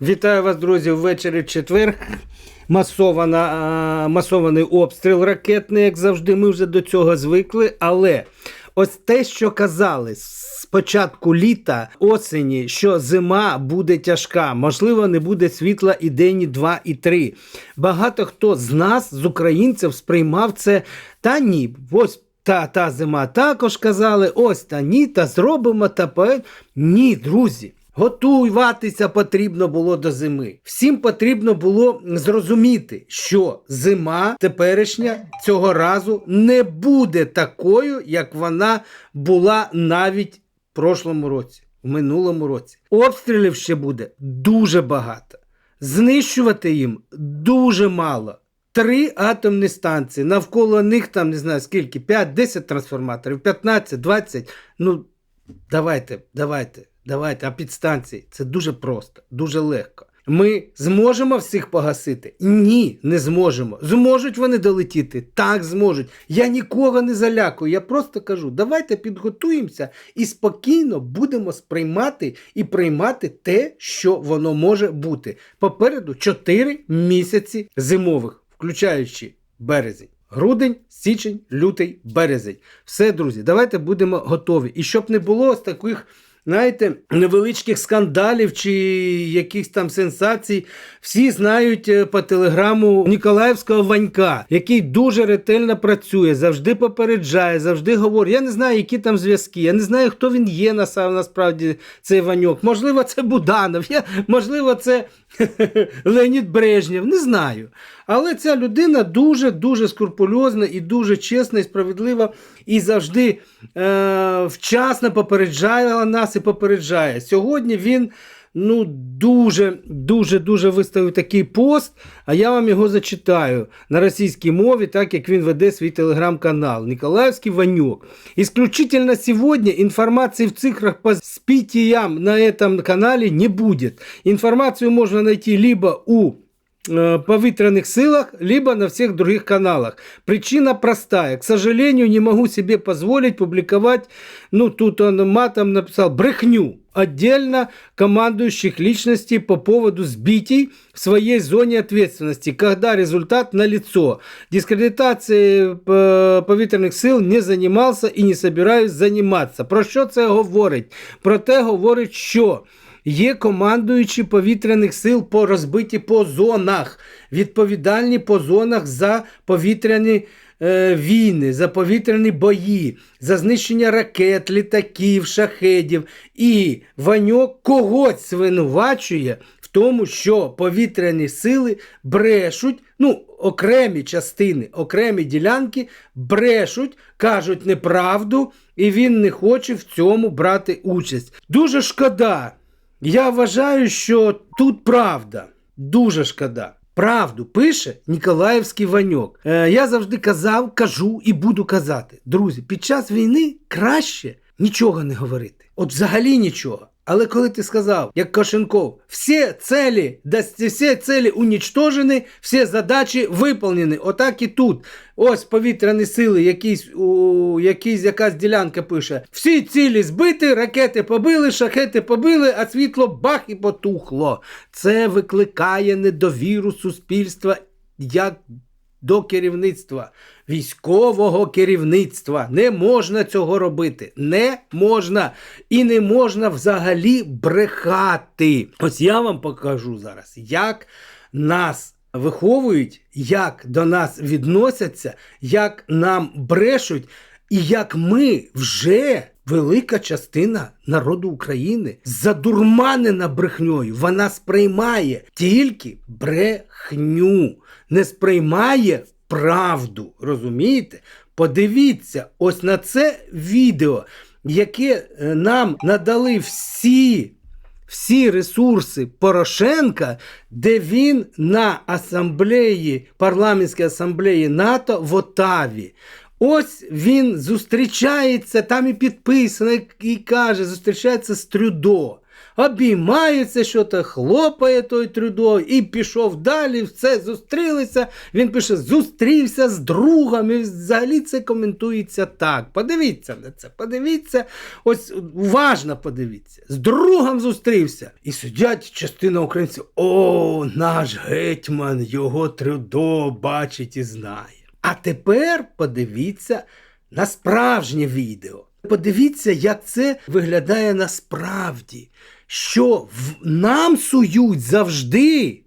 Вітаю вас, друзі, ввечері четвер. Масована, масований обстріл ракетний, як завжди, ми вже до цього звикли. Але ось те, що казали з початку літа, осені, що зима буде тяжка, можливо, не буде світла і день, і два, і три. Багато хто з нас, з українців, сприймав це. Та ні, ось та, та зима також казали, ось та ні, та зробимо та по... Ні, друзі. Готуватися потрібно було до зими. Всім потрібно було зрозуміти, що зима теперішня цього разу не буде такою, як вона була навіть в прошлому році, в минулому році. Обстрілів ще буде дуже багато. Знищувати їм дуже мало. Три атомні станції, навколо них там не знаю скільки, 5-10 трансформаторів, 15, 20. Ну, давайте, давайте, давайте. А підстанції це дуже просто, дуже легко. Ми зможемо всіх погасити? Ні, не зможемо. Зможуть вони долетіти? Так, зможуть. Я нікого не залякую. Я просто кажу, давайте підготуємося і спокійно будемо сприймати і приймати те, що воно може бути. Попереду 4 місяці зимових, включаючи березень. Грудень, січень, лютий, березень. Все, друзі, давайте будемо готові. І щоб не було з таких, знаєте, невеличких скандалів чи якихось там сенсацій. Всі знають е, по телеграму Ніколаївського Ванька, який дуже ретельно працює, завжди попереджає, завжди говорить. Я не знаю, які там зв'язки. Я не знаю, хто він є насав- насправді цей Ваньок. Можливо, це Буданов, я, можливо, це Леонід Брежнєв, не знаю. Але ця людина дуже дуже скрупульозна і дуже чесна і справедлива, і завжди е, вчасно попереджала нас і попереджає. Сьогодні він ну, дуже дуже виставив такий пост, а я вам його зачитаю на російській мові, так як він веде свій телеграм-канал Николаевский Ванек. Исключительно сегодня информации в цифрах по спитиям на этом канале не будет. Информацию можно найти либо у э, повітряних силах, либо на всех других каналах. Причина простая. К сожалению, не могу себе позволить публиковать, ну тут он матом написал, брехню отдельно командующих личностей по поводу сбитий в своей зоне ответственности, когда результат налицо. Дискредитацией э, повітряних сил не занимался і не собираюсь заниматься. Про що це говорить? Про те говорить, що Є командуючі повітряних сил по розбиті по зонах, відповідальні по зонах за повітряні е, війни, за повітряні бої, за знищення ракет, літаків, шахедів. І Ваньок когось звинувачує в тому, що повітряні сили брешуть, ну, окремі частини, окремі ділянки брешуть, кажуть неправду, і він не хоче в цьому брати участь. Дуже шкода. Я вважаю, що тут правда. Дуже шкода. Правду пише Ніколаївський Ваньок. Е, я завжди казав, кажу і буду казати. Друзі, під час війни краще нічого не говорити. От взагалі нічого. Але коли ти сказав, як Кошенков, всі цілі, всі цілі унічтожені, всі задачі виповнені. Отак і тут. Ось повітряні сили, якісь, у, якісь якась ділянка пише. Всі цілі збиті, ракети побили, шахети побили, а світло бах і потухло. Це викликає недовіру суспільства як до керівництва, військового керівництва. Не можна цього робити. Не можна. І не можна взагалі брехати. Ось я вам покажу зараз, як нас виховують, як до нас відносяться, як нам брешуть, і як ми вже. Велика частина народу України задурманена брехньою. Вона сприймає тільки брехню, не сприймає правду. Розумієте? Подивіться ось на це відео, яке е, нам надали всі. Всі ресурси Порошенка, де він на асамблеї, парламентській асамблеї НАТО в Отаві. Ось він зустрічається, там і підписано, і каже, зустрічається з Трюдо. обіймаються, що то хлопає той Трюдо, і пішов далі, все зустрілися. Він пише: зустрівся з другом. І взагалі це коментується так. Подивіться на це, подивіться, ось уважно подивіться. З другом зустрівся. І сидять частина українців. О, наш гетьман, його Трюдо бачить і знає. А тепер подивіться на справжнє відео. Подивіться, як це виглядає насправді. Що в нам сують завжди,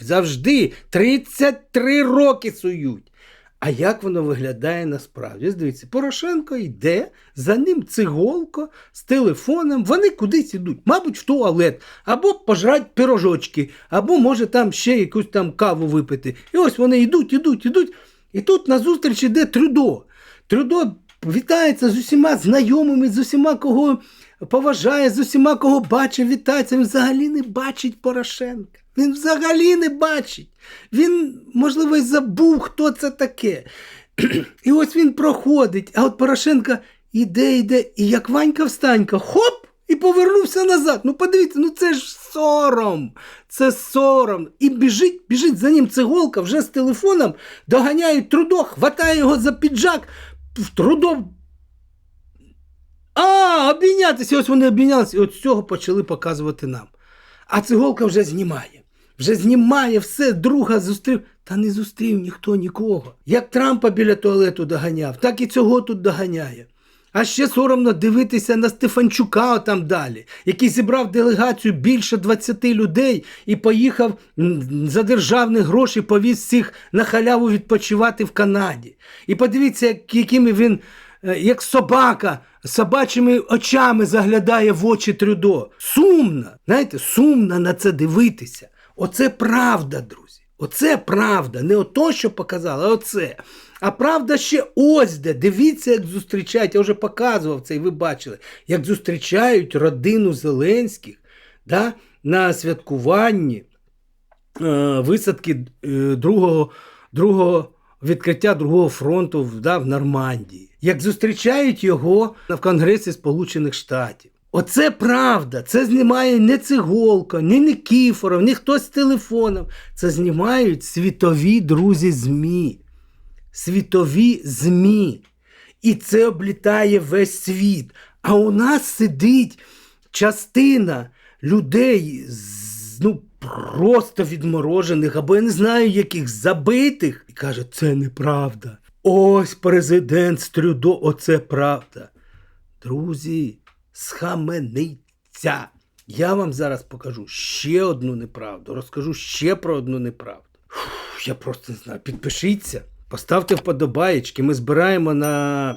завжди 33 роки сують. А як воно виглядає насправді? Дивіться, Порошенко йде, за ним циголко з телефоном, вони кудись ідуть, мабуть, в туалет, або пожрать пирожочки, або може там ще якусь там каву випити. І ось вони йдуть, йдуть, йдуть. І тут назустріч іде Трюдо. Трюдо вітається з усіма знайомими, з усіма, кого поважає, з усіма, кого бачить, вітається. Він взагалі не бачить Порошенка. Він взагалі не бачить. Він, можливо, й забув, хто це таке. І ось він проходить, а от Порошенка іде, йде, і як Ванька встанька, хоп! І повернувся назад. Ну подивіться, ну це ж сором. Це сором. І біжить, біжить за ним циголка вже з телефоном, доганяють трудо, хватає його за піджак. Трудо. А, обійнятися. Ось вони обійнялися. І от цього почали показувати нам. А циголка вже знімає. Вже знімає все, друга зустрів. Та не зустрів ніхто нікого. Як Трампа біля туалету доганяв, так і цього тут доганяє. А ще соромно дивитися на Стефанчука там далі, який зібрав делегацію більше 20 людей і поїхав за державні гроші, повіз всіх на халяву відпочивати в Канаді. І подивіться, якими він, е, як собака, собачими очами заглядає в очі Трюдо. Сумно, знаєте, сумно на це дивитися. Оце правда, друзі. Оце правда. Не ото, що показали, а оце. А правда ще ось де. Дивіться, як зустрічають. Я вже показував це, і ви бачили, як зустрічають родину Зеленських да, на святкуванні е, висадки е, другого, другого відкриття другого фронту да, в Нормандії. Як зустрічають його в Конгресі Сполучених Штатів. Оце правда. Це знімає не Циголка, ні Никіфоров, ні хтось з телефоном. Це знімають світові друзі ЗМІ. Світові ЗМІ. І це облітає весь світ. А у нас сидить частина людей, ну, просто відморожених, або я не знаю, яких забитих, і каже, це неправда. Ось президент з Трюдо, оце правда. Друзі, схамениться. Я вам зараз покажу ще одну неправду, розкажу ще про одну неправду. Фух, я просто не знаю. Підпишіться, поставте вподобаєчки. Ми збираємо на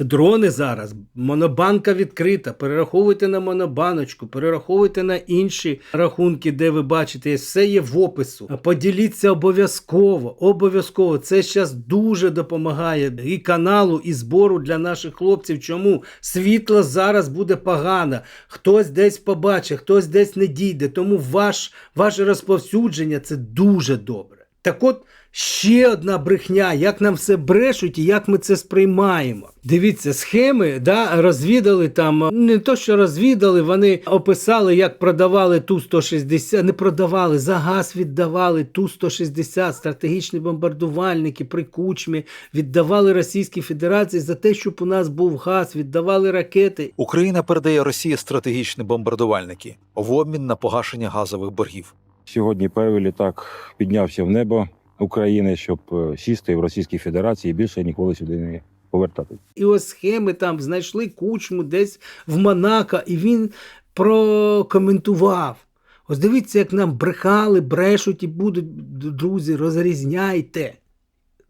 дрони зараз. Монобанка відкрита. Перераховуйте на монобаночку, перераховуйте на інші рахунки, де ви бачите. Все є в опису. Поділіться обов'язково. Обов'язково. Це зараз дуже допомагає і каналу, і збору для наших хлопців. Чому світло зараз буде погано? Хтось десь побачить, хтось десь не дійде. Тому ваш, ваше розповсюдження це дуже добре. Так от. Ще одна брехня, як нам все брешуть і як ми це сприймаємо. Дивіться, схеми да, розвідали там, не то, що розвідали, вони описали, як продавали Ту-160, не продавали, за газ віддавали Ту-160, стратегічні бомбардувальники при кучмі, віддавали Російській Федерації за те, щоб у нас був газ, віддавали ракети. Україна передає Росії стратегічні бомбардувальники в обмін на погашення газових боргів. Сьогодні перший літак піднявся в небо України, щоб е, сісти в Російській Федерації і більше ніколи сюди не повертатись. І ось схеми там знайшли кучму десь в Монако, і він прокоментував. Ось дивіться, як нам брехали, брешуть і будуть, друзі, розрізняйте.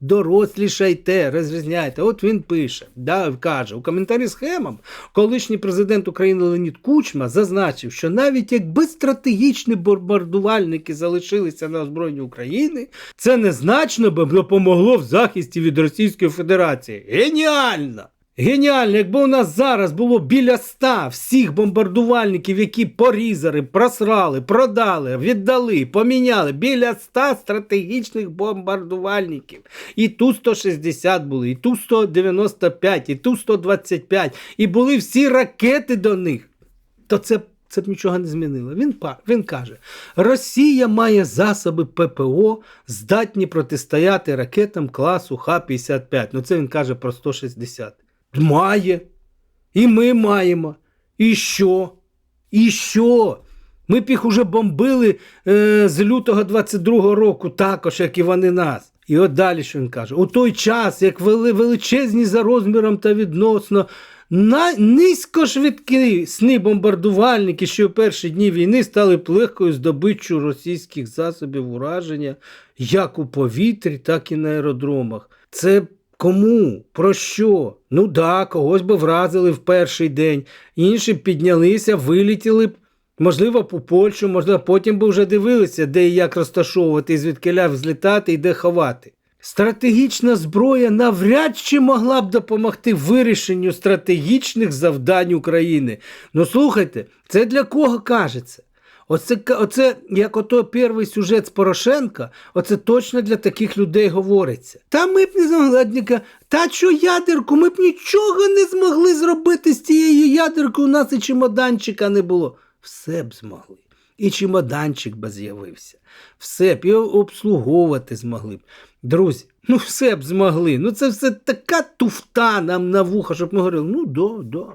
Дорослішайте, розрізняйте. От він пише, да, каже, у коментарі схемам колишній президент України Леонід Кучма зазначив, що навіть якби стратегічні бомбардувальники залишилися на озброєнні України, це незначно би допомогло в захисті від Російської Федерації. Геніально! Геніально, якби у нас зараз було біля ста всіх бомбардувальників, які порізали, просрали, продали, віддали, поміняли біля ста стратегічних бомбардувальників. І Ту-160 були, і Ту-195, і Ту-125, і були всі ракети до них. То це це б нічого не змінило. Він, він каже: Росія має засоби ППО, здатні протистояти ракетам класу Х-55. Ну, це він каже про 160. Має. І ми маємо. І що? І що? Ми б їх уже бомбили е, з лютого 22-го року, також, як і вони нас. І от далі, що він каже: у той час, як вели, величезні за розміром та відносно на, низькошвидкі сни бомбардувальники, що у перші дні війни стали б легкою здобиччю російських засобів ураження як у повітрі, так і на аеродромах. Це Кому? Про що? Ну да, когось би вразили в перший день, інші б піднялися, вилетіли б, можливо, по Польщу, можливо, потім би вже дивилися, де і як розташовувати, і звідкиля взлітати і де ховати. Стратегічна зброя навряд чи могла б допомогти вирішенню стратегічних завдань України. Ну слухайте, це для кого кажеться? Оце, оце як ото перший сюжет з Порошенка, оце точно для таких людей говориться. Та ми б не змогли, та що ядерку, ми б нічого не змогли зробити з цією ядеркою, у нас і чемоданчика не було. Все б змогли. І чемоданчик би з'явився. Все б його обслуговувати змогли б. Друзі, ну все б змогли. Ну це все така туфта нам на вуха, щоб ми говорили, ну да, да,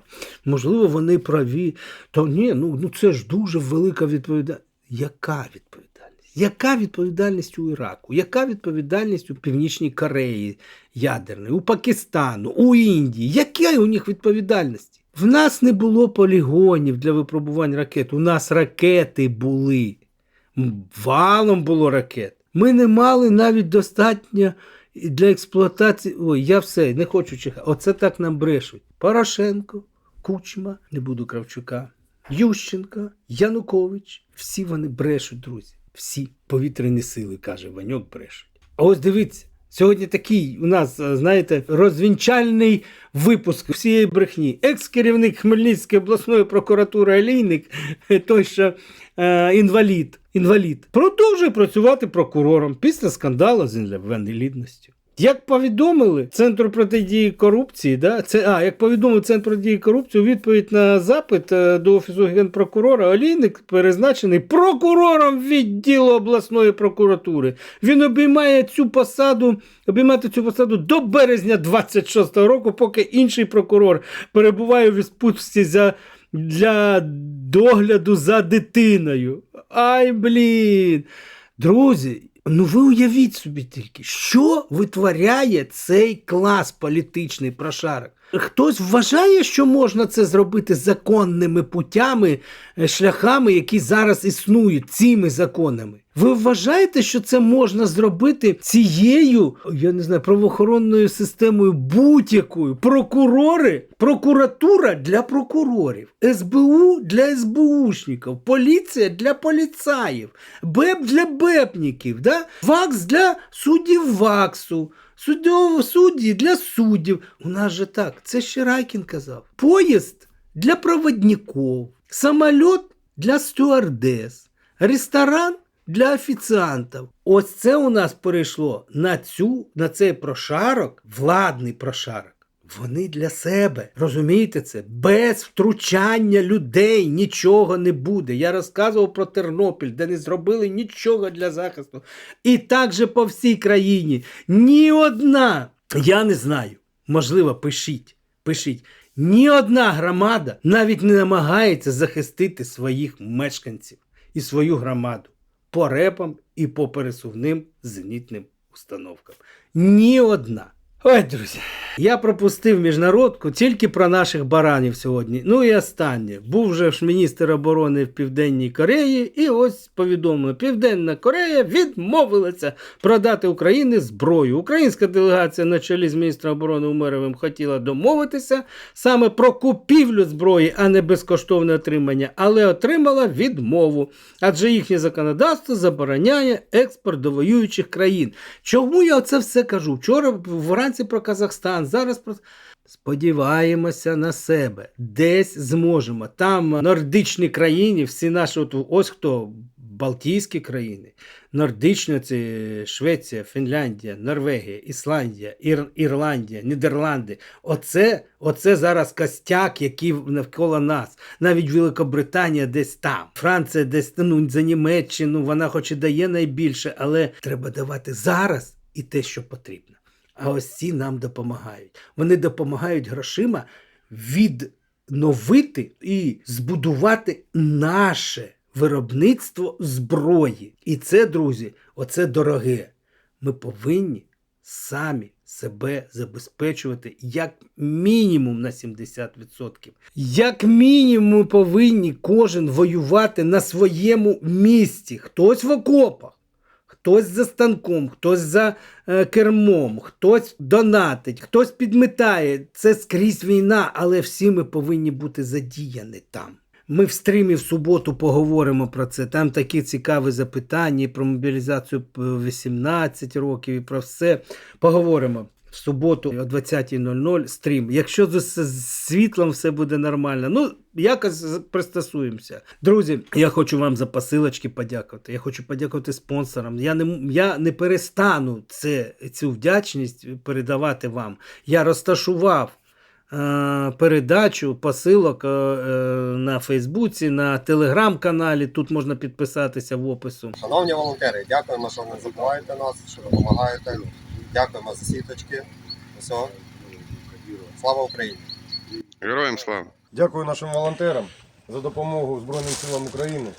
можливо, вони праві. То ні, ну, ну це ж дуже велика відповідальність. Яка відповідальність? Яка відповідальність у Іраку? Яка відповідальність у Північній Кореї ядерної, у Пакистану, у Індії? Яка у них відповідальність? В нас не було полігонів для випробувань ракет. У нас ракети були. Валом було ракет. Ми не мали навіть достатньо для експлуатації. Ой, я все, не хочу чихати. Оце так нам брешуть. Порошенко, Кучма, не буду Кравчука, Ющенка, Янукович. Всі вони брешуть, друзі. Всі повітряні сили, каже Ваньок, брешуть. А ось дивіться. Сьогодні такий у нас, е, знаєте, розвінчальний випуск всієї брехні. Екс-керівник Хмельницької обласної прокуратури Олійник, той що е, інвалід, інвалід, продовжує працювати прокурором після скандалу з інвалідністю. Як повідомили Центру протидії корупції, да, це, а, як повідомив Центр протидії корупції, у відповідь на запит е, до Офісу генпрокурора Олійник перезначений прокурором відділу обласної прокуратури. Він обіймає цю посаду, обіймати цю посаду до березня 26-го року, поки інший прокурор перебуває у відпустці за, для догляду за дитиною. Ай, блін. Друзі, ну ви уявіть собі тільки, що витворяє цей клас політичний прошарок. Хтось вважає, що можна це зробити законними путями, е, шляхами, які зараз існують цими законами. Ви вважаєте, що це можна зробити цією, я не знаю, правоохоронною системою будь-якою? Прокурори, прокуратура для прокурорів, СБУ для СБУшників, поліція для поліцаїв, БЕП для БЕПників, да? ВАКС для суддів ВАКСу. Суддів, судді для суддів. У нас же так, це ще Райкін казав. Поїзд для проводників, самоліт для стюардес, ресторан для офіціантів. Ось це у нас перейшло на цю, на цей прошарок, владний прошарок. Вони для себе. Розумієте це? Без втручання людей нічого не буде. Я розказував про Тернопіль, де не зробили нічого для захисту. І так же по всій країні. Ні одна, я не знаю. Можливо, пишіть, пишіть. Ні одна громада навіть не намагається захистити своїх мешканців і свою громаду по репам і по пересувним зенітним установкам. Ні одна. Ой, друзі, я пропустив міжнародку тільки про наших баранів сьогодні. Ну і останнє. Був вже ж міністр оборони в Південній Кореї, і ось повідомлено: Південна Корея відмовилася продати Україні зброю. Українська делегація на чолі з міністром оборони Умеровим хотіла домовитися саме про купівлю зброї, а не безкоштовне отримання, але отримала відмову. Адже їхнє законодавство забороняє експорт до воюючих країн. Чому я це все кажу? Вчора вранці про Казахстан, зараз про. Сподіваємося на себе. Десь зможемо. Там нордичні країни, всі наші, от, ось хто Балтійські країни, Нордично це Швеція, Фінляндія, Норвегія, Ісландія, Ір, Ірландія, Нідерланди. Оце, оце зараз костяк, який навколо нас. Навіть Великобританія десь там. Франція десь ну, за Німеччину, вона хоч і дає найбільше, але треба давати зараз і те, що потрібно. А ось ці нам допомагають. Вони допомагають грошима відновити і збудувати наше виробництво зброї. І це, друзі, оце дороге. Ми повинні самі себе забезпечувати як мінімум на 70%. Як мінімум ми повинні кожен воювати на своєму місці. Хтось в окопах. Хтось за станком, хтось за е, кермом, хтось донатить, хтось підметає. Це скрізь війна, але всі ми повинні бути задіяні там. Ми в стрімі в суботу поговоримо про це. Там такі цікаві запитання і про мобілізацію 18 років і про все. Поговоримо. В суботу о 20.00 стрім. Якщо з, світлом все буде нормально, ну якось пристосуємося. Друзі, я хочу вам за посилочки подякувати. Я хочу подякувати спонсорам. Я не, я не перестану це, цю вдячність передавати вам. Я розташував е, передачу посилок е, е, на Фейсбуці, на телеграм-каналі. Тут можна підписатися в опису. Шановні волонтери, дякуємо, що не забуваєте нас, що допомагаєте. Дякуємо за сіточки. Все. Слава Україні! Героям слава! Дякую нашим волонтерам за допомогу Збройним силам України.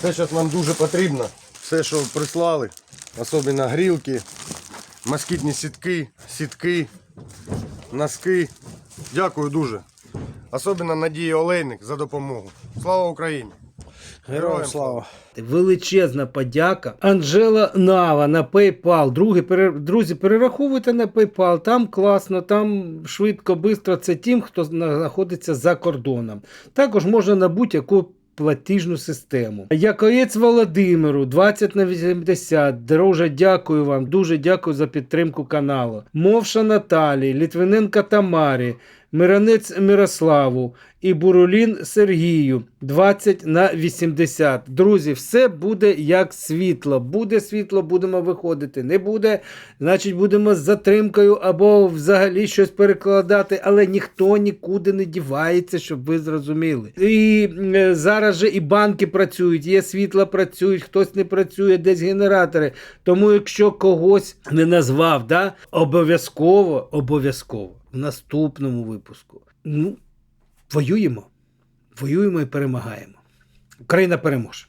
Це зараз нам дуже потрібно. Все, що прислали, особливо грілки, москітні сітки, сітки, носки. Дякую дуже. Особливо Надії Олейник за допомогу. Слава Україні! Героям слава! Величезна подяка. Анжела Нава на PayPal. Другі, пере- друзі, перераховуйте на PayPal. Там класно, там швидко, швидко. Це тим, хто знаходиться за кордоном. Також можна на будь-яку платіжну систему. Яковець Володимиру 20 на 80. Друже, дякую вам. Дуже дякую за підтримку каналу. Мовша Наталії, Літвиненка Тамарі, Миранець Мирославу і Бурулін Сергію 20 на 80. Друзі, все буде як світло. Буде світло, будемо виходити. Не буде, значить будемо з затримкою або взагалі щось перекладати, але ніхто нікуди не дівається, щоб ви зрозуміли. І е, зараз же і банки працюють, є світло працюють, хтось не працює, десь генератори. Тому якщо когось не назвав, да, обов'язково, обов'язково в наступному випуску. Ну, воюємо. Воюємо і перемагаємо. Україна переможе.